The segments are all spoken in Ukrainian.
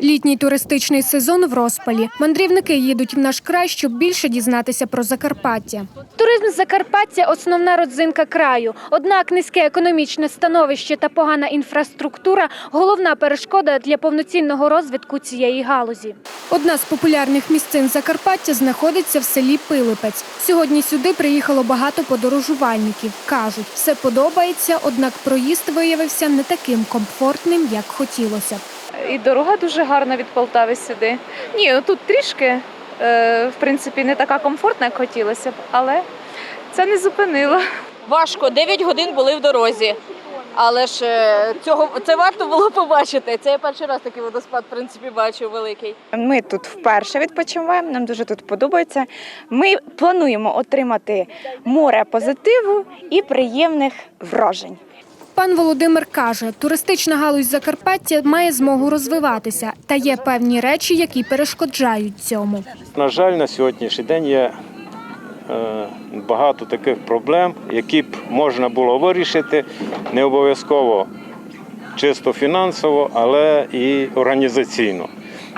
Літній туристичний сезон в розпалі. Мандрівники їдуть в наш край, щоб більше дізнатися про Закарпаття. Туризм Закарпаття основна родзинка краю. Однак низьке економічне становище та погана інфраструктура головна перешкода для повноцінного розвитку цієї галузі. Одна з популярних місцин Закарпаття знаходиться в селі Пилипець. Сьогодні сюди приїхало багато подорожувальників. кажуть, все подобається, однак проїзд виявився не таким комфортним, як хотілося б. І дорога дуже гарна від Полтави сюди. Ні, ну тут трішки, е, в принципі, не така комфортна, як хотілося б, але це не зупинило. Важко, 9 годин були в дорозі. Але ж е, цього це варто було побачити. Це я перший раз такий водоспад, в принципі, бачу великий. Ми тут вперше відпочиваємо, нам дуже тут подобається. Ми плануємо отримати море позитиву і приємних вражень. Пан Володимир каже, туристична галузь Закарпаття має змогу розвиватися, та є певні речі, які перешкоджають цьому. На жаль, на сьогоднішній день є е, багато таких проблем, які б можна було вирішити не обов'язково чисто фінансово, але і організаційно.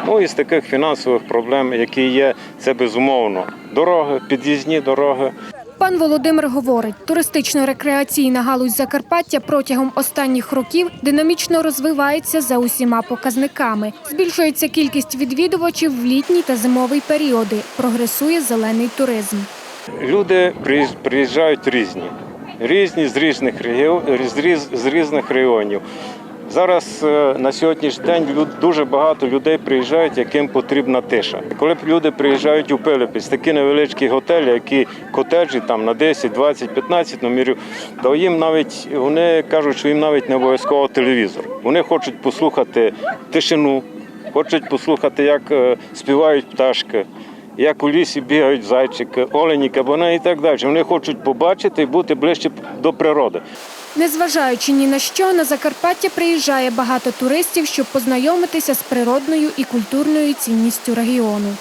Ну і з таких фінансових проблем, які є, це безумовно дороги, під'їзні дороги. Пан Володимир говорить, туристично-рекреаційна галузь Закарпаття протягом останніх років динамічно розвивається за усіма показниками. Збільшується кількість відвідувачів в літній та зимовий періоди. Прогресує зелений туризм. Люди приїжджають різні, різні з різних регіонів, з, різних районів. Зараз е, на сьогоднішній день дуже багато людей приїжджають, яким потрібна тиша. Коли б люди приїжджають у Пилипець, такі невеличкі готелі, які котеджі там на 10, 20, 15 номерів, то їм навіть вони кажуть, що їм навіть не обов'язково телевізор. Вони хочуть послухати тишину, хочуть послухати, як е, співають пташки як у лісі бігають зайчики, олені, кабани і так далі. Вони хочуть побачити і бути ближче до природи. Незважаючи ні на що, на Закарпаття приїжджає багато туристів, щоб познайомитися з природною і культурною цінністю регіону.